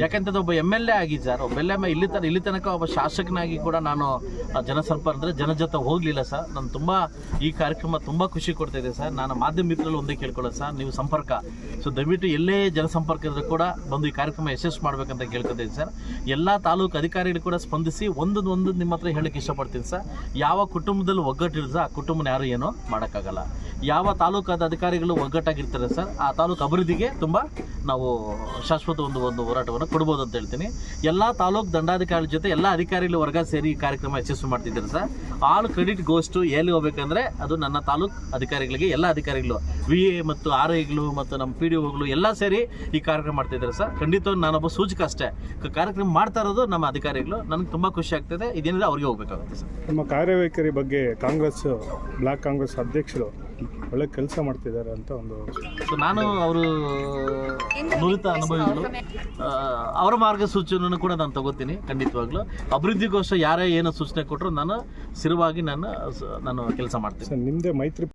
ಯಾಕಂತಂದ್ರೆ ಒಬ್ಬ M L A ಆಗಿ ಸರ್ ಒಬ್ಬ ಎಲ್ ಎಂ ಇಲ್ಲಿ ತನಕ ಇಲ್ಲಿ ತನಕ ಒಬ್ಬ ಶಾಸಕನಾಗಿ ಕೂಡ ನಾನು ಜನಸಂಪರ್ಕ ಅಂದರೆ ಜನ ಜೊತೆ ಹೋಗಲಿಲ್ಲ ಸರ್ ನಾನು ತುಂಬ ಈ ಕಾರ್ಯಕ್ರಮ ತುಂಬ ಖುಷಿ ಕೊಡ್ತಾ ಇದೆ ಸರ್ ನಾನು ಮಾಧ್ಯಮ ಮಿತ್ರರಲ್ಲಿ ಒಂದೇ ಕೇಳ್ಕೊಳ್ಳೋದು ಸರ್ ನೀವು ಸಂಪರ್ಕ. ಸೊ ದಯವಿಟ್ಟು ಎಲ್ಲೇ ಜನಸಂಪರ್ಕ ಇದ್ರೂ ಕೂಡ ಬಂದು ಈ ಕಾರ್ಯಕ್ರಮ ಯಶಸ್ಸು ಮಾಡ್ಬೇಕಂತ ಕೇಳ್ಕೊತೀನಿ ಸರ್ ಎಲ್ಲ ತಾಲೂಕು ಅಧಿಕಾರಿಗಳು ಕೂಡ ಸ್ಪಂದಿಸಿ ಒಂದೊಂದು ಒಂದೊಂದು ನಿಮ್ಮ ಹತ್ರ ಹೇಳಕ್ಕೆ ಇಷ್ಟಪಡ್ತೀನಿ ಸರ್ ಯಾವ ಕುಟುಂಬದಲ್ಲಿ ಒಗ್ಗಟ್ಟಿರ್ತದೆ ಆ ಕುಟುಂಬನ ಯಾರು ಏನೋ ಮಾಡೋಕ್ಕಾಗಲ್ಲ. ಯಾವ ತಾಲೂಕಾದ ಅಧಿಕಾರಿಗಳು ಒಗ್ಗಟ್ಟಾಗಿರ್ತಾರೆ ಸರ್ ಆ ತಾಲೂಕು ಅಭಿವೃದ್ಧಿಗೆ ತುಂಬ ನಾವು ಶಾಶ್ವತ ಒಂದು ಒಂದು ಹೋರಾಟವನ್ನು ಕೊಡ್ಬೋದು ಅಂತ ಹೇಳ್ತೀನಿ. ಎಲ್ಲ ತಾಲೂಕು ದಂಡಾಧಿಕಾರಿ ಜೊತೆ ಎಲ್ಲ ಅಧಿಕಾರಿಗಳು ವರ್ಗ ಸೇರಿ ಈ ಕಾರ್ಯಕ್ರಮ ಯಶಸ್ವಿ ಮಾಡ್ತಿದ್ದೀರಿ ಸರ್. ಆಲ್ ಕ್ರೆಡಿಟ್ ಗೋಸ್ಟು ಎಲ್ಲಿ ಹೋಗ್ಬೇಕಂದ್ರೆ ಅದು ನನ್ನ ತಾಲೂಕು ಅಧಿಕಾರಿಗಳಿಗೆ, ಎಲ್ಲ ಅಧಿಕಾರಿಗಳು ವಿ ಎ ಮತ್ತು ಆರ್ ಐಗಳು ಮತ್ತು ನಮ್ಮ ಪಿ ಡಿ ಒಗಳು ಎಲ್ಲ ಸೇರಿ ಈ ಕಾರ್ಯಕ್ರಮ ಮಾಡ್ತಿದ್ದಾರೆ ಸರ್. ಖಂಡಿತ ನಾನೊಬ್ಬ ಸೂಚಕ ಅಷ್ಟೇ. ಕಾರ್ಯಕ್ರಮ ಮಾಡ್ತಾ ಇರೋದು ನಮ್ಮ ಅಧಿಕಾರಿಗಳು. ನನಗೆ ತುಂಬ ಖುಷಿ ಆಗ್ತದೆ. ಇದೇನಿದೆ ಅವ್ರಿಗೆ ಹೋಗ್ಬೇಕಾಗುತ್ತೆ ಸರ್. ನಮ್ಮ ಕಾರ್ಯವೈಖರಿ ಬಗ್ಗೆ ಕಾಂಗ್ರೆಸ್, ಬ್ಲಾಕ್ ಕಾಂಗ್ರೆಸ್ ಅಧ್ಯಕ್ಷರು ಒಳ್ಳೆ ಕೆಲಸ ಮಾಡ್ತಿದ್ದಾರೆ ಅಂತ ಒಂದು ಸೊ ನಾನು ಅವರು ನುರಿತ ಅನುಭವಿಗಳು. ಆ, ಅವರ ಮಾರ್ಗಸೂಚಿಯನ್ನು ಕೂಡ ನಾನು ತಗೋತೀನಿ ಖಂಡಿತವಾಗ್ಲೂ. ಅಭಿವೃದ್ಧಿಗೋಸ್ಕರ ಯಾರೇ ಏನು ಸೂಚನೆ ಕೊಟ್ಟರು ನಾನು ಸ್ಥಿರವಾಗಿ ನಾನು ಸ- ನಾನು ಕೆಲಸ ಮಾಡ್ತೀನಿ. ಸರ್ ನಿಮ್ಮದೇ ಮೈತ್ರಿ